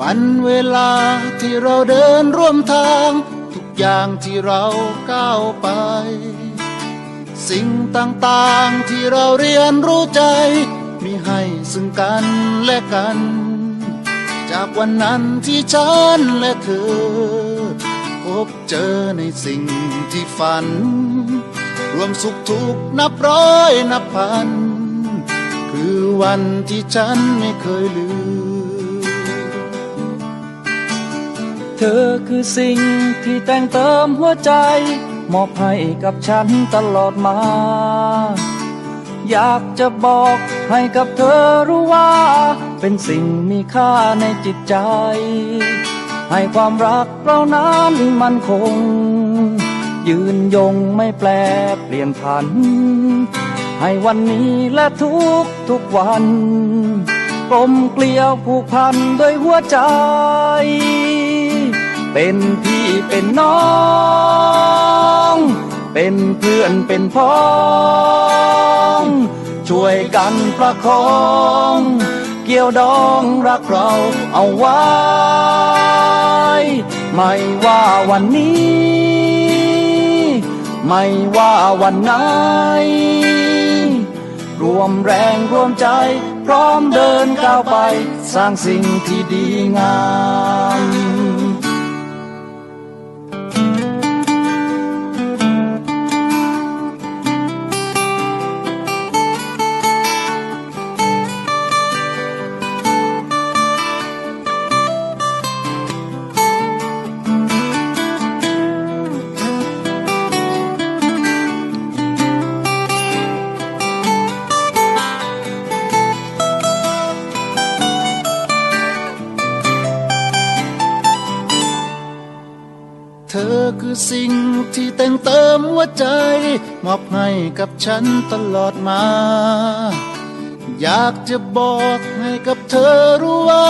วันเวลาที่เราเดินร่วมทาง ทุกอย่างที่เราก้าวไป สิ่งต่างๆที่เราเรียนรู้ใจ มีให้ซึ่งกันและกัน จากวันนั้นที่ฉันและเธอ พบเจอในสิ่งที่ฝัน รวมสุขทุกนับร้อยนับพัน คือวันที่ฉันไม่เคยลืม เธอคือสิ่งที่แต่งเติมหัวใจ มอบให้กับฉันตลอดมา อยากจะบอกให้กับเธอรู้ว่า เป็นสิ่งมีค่าในจิตใจ ให้ความรักเรานั้นมันคง ยืนยงไม่แปลเปลี่ยนผัน ให้วันนี้และทุกทุกวันกลมเกลียวผูกพันด้วยหัวใจ เป็นพี่เป็นน้อง เป็นเพื่อนเป็นพ้อง ช่วยกันประคอง เกี่ยวดองรักเราเอาไว้ ไม่ว่าวันนี้ ไม่ว่าวันไหน รวมแรงรวมใจ พร้อมเดินก้าวไป สร้างสิ่งที่ดีงาม เธอคือสิ่งที่เต่งเติมหัวใจ มอบให้กับฉันตลอดมา อยากจะบอกให้กับเธอรู้ว่า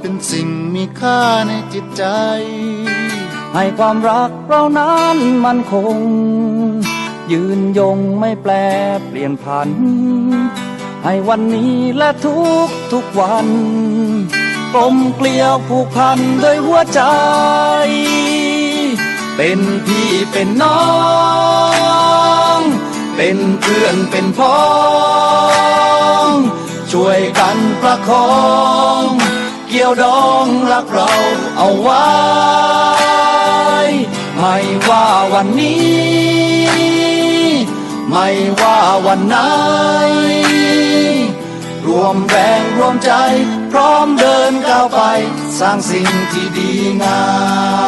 เป็นสิ่งมีค่าในจิตใจ ให้ความรักเรานั้นมันคง ยืนยงไม่แปลเปลี่ยนผัน ให้วันนี้และทุกทุกวันกลมเกลียวผูกพันด้วยหัวใจ เป็นพี่เป็นน้อง เป็นเพื่อนเป็นพ้อง ช่วยกันประคอง เกี่ยวดองรักเราเอาไว้ ไม่ว่าวันนี้ ไม่ว่าวันไหน รวมแรงรวมใจ พร้อมเดินก้าวไป สร้างสิ่งที่ดีงาม